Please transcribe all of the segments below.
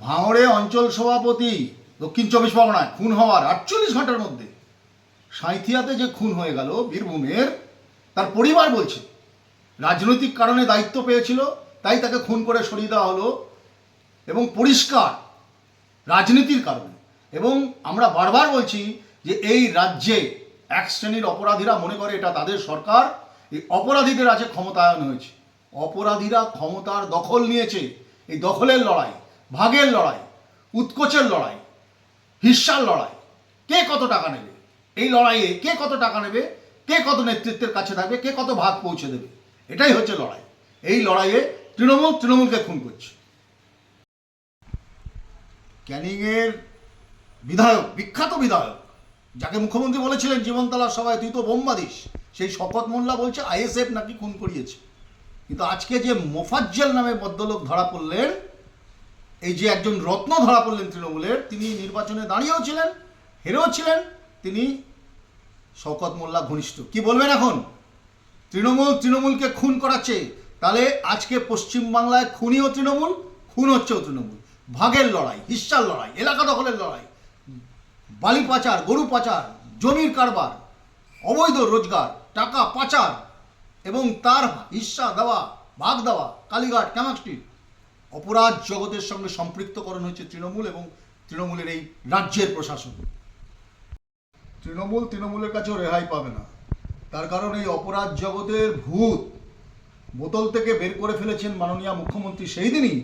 ভাঙড়ে অঞ্চল সভাপতি দক্ষিণ চব্বিশ পরগনায় খুন হওয়ার আটচল্লিশ ঘণ্টার মধ্যে। সাঁইথিয়াতে যে খুন হয়ে গেল বীরভূমের, তার পরিবার বলছে, রাজনৈতিক কারণে দায়িত্ব পেয়েছিল, তাই তাকে খুন করে সরিয়ে দেওয়া হলো এবং পরিষ্কার রাজনীতির কারণে। এবং আমরা বারবার বলছি যে এই রাজ্যে এক শ্রেণির অপরাধীরা মনে করে এটা তাদের সরকার, এই অপরাধীদের আছে ক্ষমতায়ন হয়েছে। অপরাধীরা ক্ষমতার দখল নিয়েছে, এই দখলের লড়াই। ভাগের লড়াই, উৎকোচের লড়াই হিস্সার লড়াই। কে কত টাকা নেবে? এই লড়াইয়ে কে কত টাকা নেবে? কে কত নেতৃত্বের কাছে থাকবে? কে কত ভাগ পৌঁছে দেবে? এটাই হচ্ছে লড়াই। এই লড়াইয়ে তৃণমূল তৃণমূলকে খুন করছে। ক্যানিংয়ের বিধায়ক, বিখ্যাত বিধায়ক, যাকে মুখ্যমন্ত্রী বলেছিলেন, জীবনতলার সভায়, তুই তো বোম্বা দিস সেই শপথ মোল্লা বলছে, আইএসএফ নাকি খুন করিয়েছে। কিন্তু আজকে যে মোফাজ্জেল নামে ভদ্রলোক ধরা পড়লেন এই যে একজন রত্ন ধরা পড়লেন তৃণমূলের, তিনি নির্বাচনে দাঁড়িয়েও ছিলেন, হেরেও ছিলেন, তিনি শওকত মোল্লা ঘনিষ্ঠ। কি বলবেন এখন? তৃণমূল তৃণমূলকে খুন করাচ্ছে, তাহলে আজকে পশ্চিমবাংলায় খুনিও তৃণমূল, খুন হচ্ছেও তৃণমূল। ভাগের লড়াই, হিস্সার লড়াই, এলাকা দখলের লড়াই, বালি পাচার, গরু পাচার, জমির কারবার, অবৈধ রোজগার, টাকা পাচার, এবং তার হিস্সা দেওয়া, ভাগ দেওয়া, কালীঘাট ক্যামাক স্ট্রিট অপরাধ জগতের সঙ্গে সম্পৃক্তকরণ হয়েছে তৃণমূল এবং তৃণমূলের এই রাজ্যের প্রশাসন। তৃণমূল তৃণমূলের কাছেও রেহাই পাবে না। তার কারণ এই অপরাধ জগতের ভূত বোতল থেকে বের করে ফেলেছেন মাননীয় মুখ্যমন্ত্রী সেই দিনই,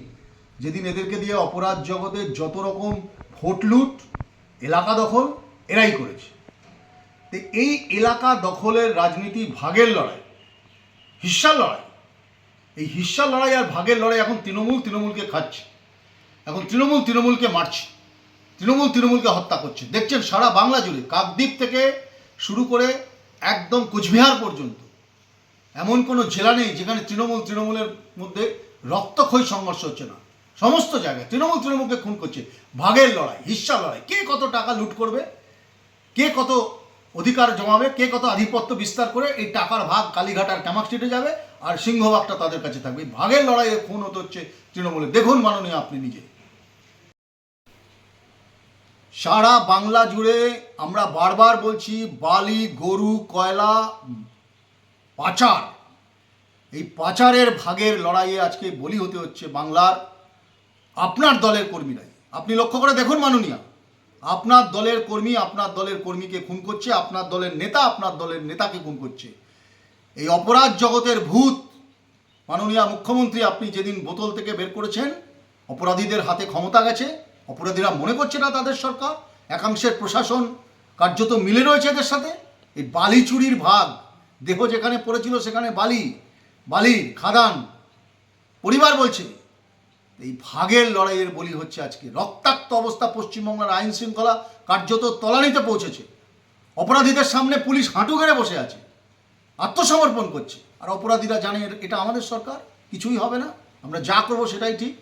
যেদিন এদেরকে দিয়ে অপরাধ জগতের যত রকম ভোট লুট, এলাকা দখল, এরাই করেছে। তো এই এলাকা দখলের রাজনীতি ভাগের লড়াই হিস্সার লড়াই। এই হিস্সার লড়াই আর ভাগের লড়াই এখন তৃণমূল তৃণমূলকে খাচ্ছে। এখন তৃণমূল তৃণমূলকে মারছে। তৃণমূল তৃণমূলকে হত্যা করছে। দেখছেন সারা বাংলা জুড়ে কাকদ্বীপ থেকে শুরু করে একদম কোচবিহার পর্যন্ত এমন কোনো জেলা নেই যেখানে তৃণমূল তৃণমূলের মধ্যে রক্তক্ষয়ী সংঘর্ষ হচ্ছে না। সমস্ত জায়গায় তৃণমূল তৃণমূলকে খুন করছে। ভাগের লড়াই হিস্সা লড়াই। কে কত টাকা লুট করবে? কে কত অধিকার জমাবে, কে কত আধিপত্য বিস্তার করে এই টাকার ভাগ কালীঘাট আর ক্যামাক স্ট্রিটে যাবে আর সিংহভাগটা তাদের কাছে থাকবে। ভাগের লড়াইয়ে খুন হতে হচ্ছে তৃণমূলে দেখুন মাননীয় আপনি নিজে। সারা বাংলা জুড়ে আমরা বারবার বলছি, বালি, গরু, কয়লা, পাচার। এই পাচারের ভাগের লড়াইয়ে আজকে বলি হতে হচ্ছে বাংলার আপনার দলের কর্মীরাই। আপনি লক্ষ্য করে দেখুন মাননীয়া আপনার দলের কর্মী আপনার দলের কর্মীকে খুন করছে, আপনার দলের নেতা আপনার দলের নেতাকে খুন করছে। এই অপরাধ জগতের ভূত। মাননীয় মুখ্যমন্ত্রী, আপনি যেদিন বোতল থেকে বের করেছেন, অপরাধীদের হাতে ক্ষমতা গেছে, অপরাধীরা মনে করছে না তাদের সরকার, একাংশের প্রশাসন কার্যত মিলে রয়েছে এদের সাথে। এই বালি চুরির ভাগ, দেহ যেখানে পড়েছিল সেখানে বালি বালির খাদান। পরিবার বলছে এই ভাগের লড়াইয়ের বলি হচ্ছে আজকে। রক্তাক্ত অবস্থা পশ্চিমবঙ্গের আইন শৃঙ্খলা কার্যত তলানিতে পৌঁছেছে। অপরাধীদের সামনে পুলিশ হাঁটু গেড়ে বসে আছে। আত্মসমর্পণ করছে। আর অপরাধীরা জানে এটা আমাদের সরকার, কিছুই হবে না। আমরা যা করব সেটাই ঠিক।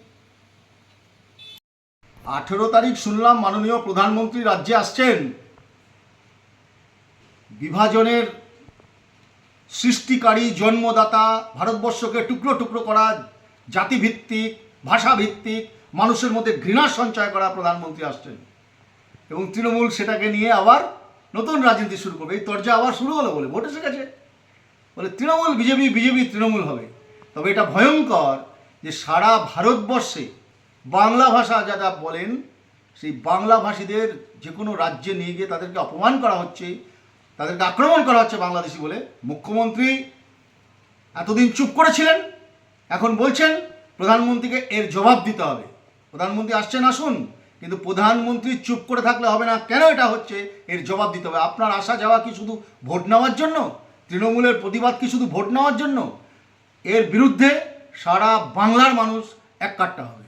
আঠেরো তারিখ শুনলাম মাননীয় প্রধানমন্ত্রী রাজ্যে আসছেন। বিভাজনের সৃষ্টিকারী জন্মদাতা ভারতবর্ষকে টুকরো টুকরো করা জাতিভিত্তিক ভাষাভিত্তিক মানুষের মধ্যে ঘৃণা সঞ্চয় করা প্রধানমন্ত্রী আসছেন। এবং তৃণমূল সেটাকে নিয়ে আবার নতুন রাজনীতি শুরু করবে। এই তর্জা আবার শুরু হলো বলে, ভোট এসে গেছে। বলে তৃণমূল বিজেপি বিজেপি তৃণমূল হবে। তবে এটা ভয়ঙ্কর যে সারা ভারতবর্ষে বাংলা ভাষা যারা বলেন, সেই বাংলা ভাষীদের যে কোনো রাজ্যে নিয়ে গিয়ে তাদেরকে অপমান করা হচ্ছে, তাদেরকে আক্রমণ করা হচ্ছে বাংলাদেশি বলে। মুখ্যমন্ত্রী এতদিন চুপ করেছিলেন, এখন বলছেন প্রধানমন্ত্রীকে এর জবাব দিতে হবে। প্রধানমন্ত্রী আসছেন, আসুন, কিন্তু প্রধানমন্ত্রী চুপ করে থাকলে হবে না। কেন এটা হচ্ছে? এর জবাব দিতে হবে। আপনার আসা যাওয়া কি শুধু ভোট নেওয়ার জন্য? তৃণমূলের প্রতিবাদ কি শুধু ভোট নেওয়ার জন্য? এর বিরুদ্ধে সারা বাংলার মানুষ এক কাট্টা হবে।